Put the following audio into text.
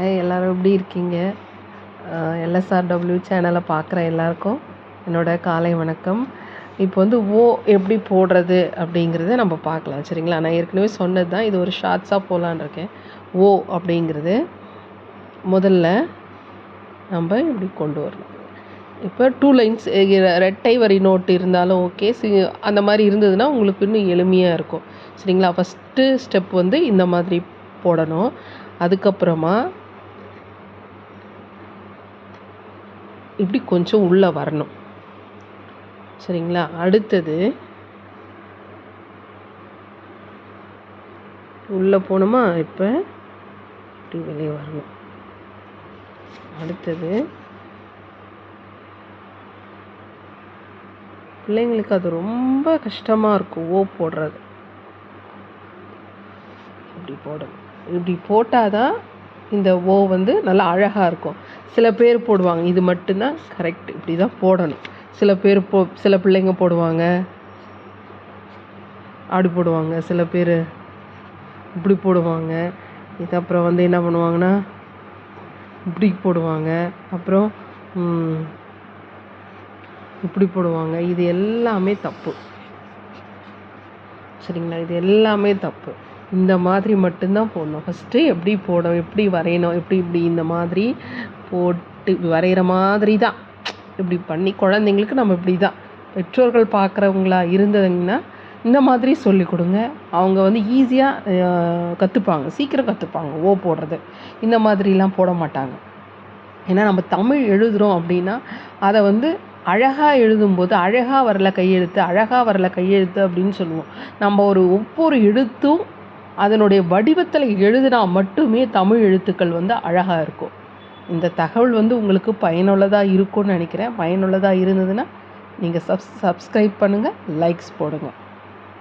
எல்லோரும் எப்படி இருக்கீங்க? எல்எஸ்ஆர்டபிள்யூ சேனலை பார்க்குற எல்லாருக்கும் என்னோட காலை வணக்கம். இப்போ வந்து ஓ எப்படி போடுறது அப்படிங்கிறத நம்ம பார்க்கலாம் சரிங்களா? நான் ஏற்கனவே சொன்னது தான் இது ஒரு ஷார்ட்ஸாக போகலான்னு இருக்கேன். ஓ அப்படிங்கிறது முதல்ல நம்ம இப்படி கொண்டு வரலாம் இப்போ டூ லைன்ஸ் ரெட்டை வரி நோட்டு இருந்தாலும் ஓகே சி அந்த மாதிரி இருந்ததுன்னா உங்களுக்கு இன்னும் எளிமையாக இருக்கும் சரிங்களா? ஃபஸ்ட்டு ஸ்டெப் வந்து இந்த மாதிரி போடணும். அதுக்கப்புறமா இப்படி கொஞ்சம் உள்ளே வரணும். சரிங்களா? அடுத்தது உள்ளே போனோமா? இப்போ இப்படி வெளியே வரணும். அடுத்தது பிள்ளைங்களுக்கு அது ரொம்ப கஷ்டமாக இருக்கும் ஓ போடுறது. இப்படி போடணும். இப்படி போட்டால் தான் இந்த ஓ வந்து நல்லா அழகாக இருக்கும். சில பேர் போடுவாங்க இது மட்டும்தான் கரெக்ட் இப்படி தான் போடணும். சில பேர் போ சில பிள்ளைங்க போடுவாங்க. அப்படி போடுவாங்க சில பேர் இப்படி போடுவாங்க. இது அப்புறம் வந்து என்ன பண்ணுவாங்கன்னா இப்படி போடுவாங்க. அப்புறம் இப்படி போடுவாங்க. இது எல்லாமே தப்பு. சரிங்களா? இது எல்லாமே தப்பு. இந்த மாதிரி மட்டும்தான் போடணும். ஃபஸ்ட்டு எப்படி போடணும் எப்படி வரையணும் எப்படி இப்படி இந்த மாதிரி போட்டு வரைகிற மாதிரி தான் இப்படி பண்ணி குழந்தைங்களுக்கு நம்ம இப்படி தான் பெற்றோர்கள் பார்க்குறவங்களா இருந்ததுங்கன்னா இந்த மாதிரி சொல்லிக் கொடுங்க. அவங்க வந்து ஈஸியாக கற்றுப்பாங்க சீக்கிரம் கற்றுப்பாங்க ஓ போடுறது. இந்த மாதிரிலாம் போட மாட்டாங்க. ஏன்னா நம்ம தமிழ் எழுதுகிறோம் அப்படின்னா அதை வந்து அழகாக எழுதும்போது அழகாக வரல கையெழுத்து அழகாக வரல கையெழுத்து அப்படின்னு சொல்லுவோம். நம்ம ஒரு ஒவ்வொரு எழுத்தும் அதனுடைய வடிவத்தில் எழுதினா மட்டுமே தமிழ் எழுத்துக்கள் வந்து அழகாக இருக்கும். இந்த தகவல் வந்து உங்களுக்கு பயனுள்ளதாக இருக்கும்னு நினைக்கிறேன். பயனுள்ளதாக இருந்ததுன்னா நீங்கள் சப்ஸ் சப்ஸ்கிரைப் பண்ணுங்கள் லைக்ஸ் போடுங்கள்